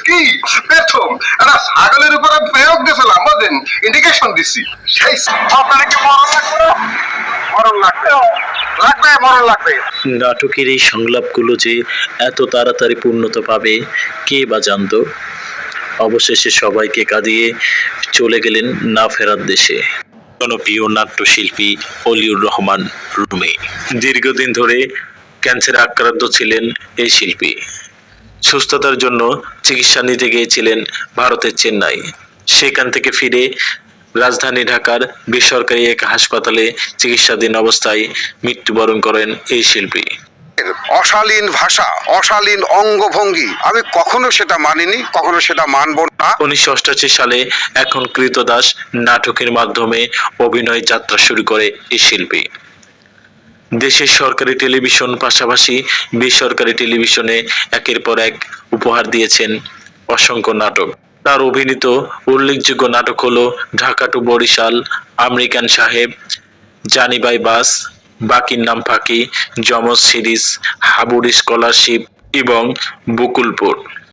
কি? প্রথম ছাগলের উপরে প্রয়োগ ইন্ডিকেশন দিছি। সেই আপনার কি মরণ লাগবে। নাটকের এই সংলাপগুলো যে এত তাড়াতাড়ি পূর্ণতা পাবে, কে বা জানতো? অবশেষে সবাইকে কাঁদিয়ে চলে গেলেন না ফেরার দেশে। জনপ্রিয় নাট্যশিল্পী অলিউর রহমান রুমি। দীর্ঘদিন ধরে ক্যান্সারে আক্রান্ত ছিলেন এই শিল্পী। সুস্থতার জন্য চিকিৎসা নিতে গিয়েছিলেন ভারতের চেন্নাই। সেখান থেকে ফিরে রাজধানী ঢাকার বেসরকারি এক হাসপাতালে চিকিৎসাধীন অবস্থায় মৃত্যুবরণ করেন এই শিল্পী। অশালীন ভাষা অশালীন অঙ্গভঙ্গি আমি কখনো সেটা মানিনি কখনো সেটা মানব না। উনিশশো অষ্টাশি সালে এখন কৃতদাস নাটকের মাধ্যমে অভিনয় যাত্রা শুরু করে এই শিল্পী। দেশের সরকারি টেলিভিশন পাশাপাশি বেসরকারি টেলিভিশনে একের পর এক উপহার দিয়েছেন অসংখ্য নাটক। তার অভিনীত উল্লেখযোগ্য নাটক হলো ঢাকা টু বরিশাল, আমেরিকান সাহেব জানিবাই বাস, বাকির নাম ফাঁকি, যমজ সিরিজ হাবুর স্কলারশিপ এবং বকুলপুর।